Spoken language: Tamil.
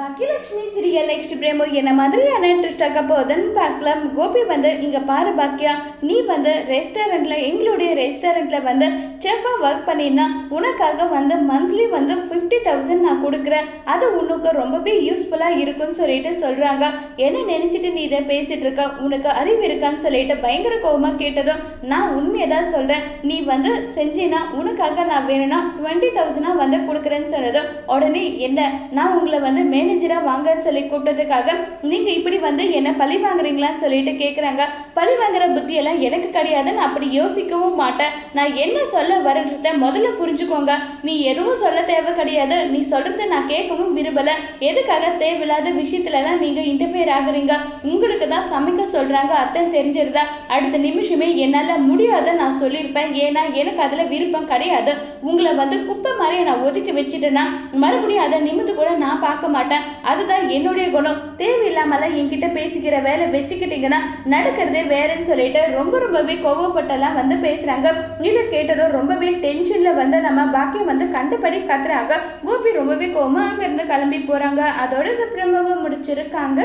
பாக்கியலட்சுமி சீரியல் நெக்ஸ்ட் பிரேமோ என்ன மாதிரியான இன்ட்ரெஸ்ட் போகுதுன்னு பார்க்கலாம். கோபி வந்து இங்கே பாரு பாக்கியா நீ வந்து ரெஸ்டாரண்ட்டில் எங்களுடைய ரெஸ்டாரண்ட்டில் வந்து செஃபாக ஒர்க் பண்ணினா உனக்காக வந்து மந்த்லி வந்து ஃபிஃப்டி தௌசண்ட் நான் கொடுக்குறேன். அது உனக்கு ரொம்பவே யூஸ்ஃபுல்லாக இருக்கும்னு சொல்லிட்டு சொல்கிறாங்க என்ன நினச்சிட்டு நீ இதை பேசிகிட்டு இருக்க? உனக்கு அறிவு இருக்கான்னு சொல்லிட்டு பயங்கர கோபமாக கேட்டதும் நான் உண்மையை தான் சொல்கிறேன் நீ வந்து செஞ்சினா உனக்காக நான் வேணும்னா டுவெண்ட்டி தௌசண்டாக வந்து கொடுக்குறேன்னு சொன்னதும் உடனே என்ன? நான் உங்களை வந்து மேனேஜராக வாங்கன்னு சொல்லி கூப்பிட்டதுக்காக நீங்கள் இப்படி வந்து என்ன பழி வாங்குறீங்களான்னு சொல்லிட்டு கேட்குறாங்க பழி வாங்குற புத்தியெல்லாம் எனக்கு கிடையாது நான் அப்படி யோசிக்கவும் மாட்டேன். நான் என்ன சொல்ல வரன்றத முதல்ல புரிஞ்சுக்கோங்க. நீ எதுவும் சொல்ல தேவை கிடையாது. நீ சொல்கிறத நான் கேட்கவும் விரும்பலை. எதுக்காக தேவையில்லாத விஷயத்துலலாம் நீங்கள் இன்டர்ஃபியர் ஆகுறீங்க? உங்களுக்கு தான் சமைக்க சொல்கிறாங்க அத்தன் தெரிஞ்சிருதா? அடுத்த நிமிஷமே என்னால் முடியாத நான் சொல்லியிருப்பேன். ஏன்னா எனக்கு அதில் விருப்பம் கிடையாது. உங்களை வந்து குப்பை மாதிரி நான் ஒதுக்கி வச்சுட்டேன்னா மறுபடியும் அதை நிமிந்து கூட நான் பார்க்க மாட்டேன். அதுதான் என்னுடைய குணம். தேவையில்லாமலாம் என்கிட்ட பேசிக்கிற வேலை வச்சுக்கிட்டீங்கன்னா நடக்கிறதே வேறன்னு சொல்லிட்டு ரொம்ப ரொம்பவே கோவப்பட்டெல்லாம் வந்து பேசுகிறாங்க இதை கேட்டதும் ரொம்பவே டென்ஷனில் வந்து நம்ம பாக்கியம் வந்து கண்டுபடி கத்துறாங்க. கோபி ரொம்பவே கோவமாக அங்கேருந்து கிளம்பி போகிறாங்க அதோட இந்த பிரம்மவை முடிச்சிருக்காங்க.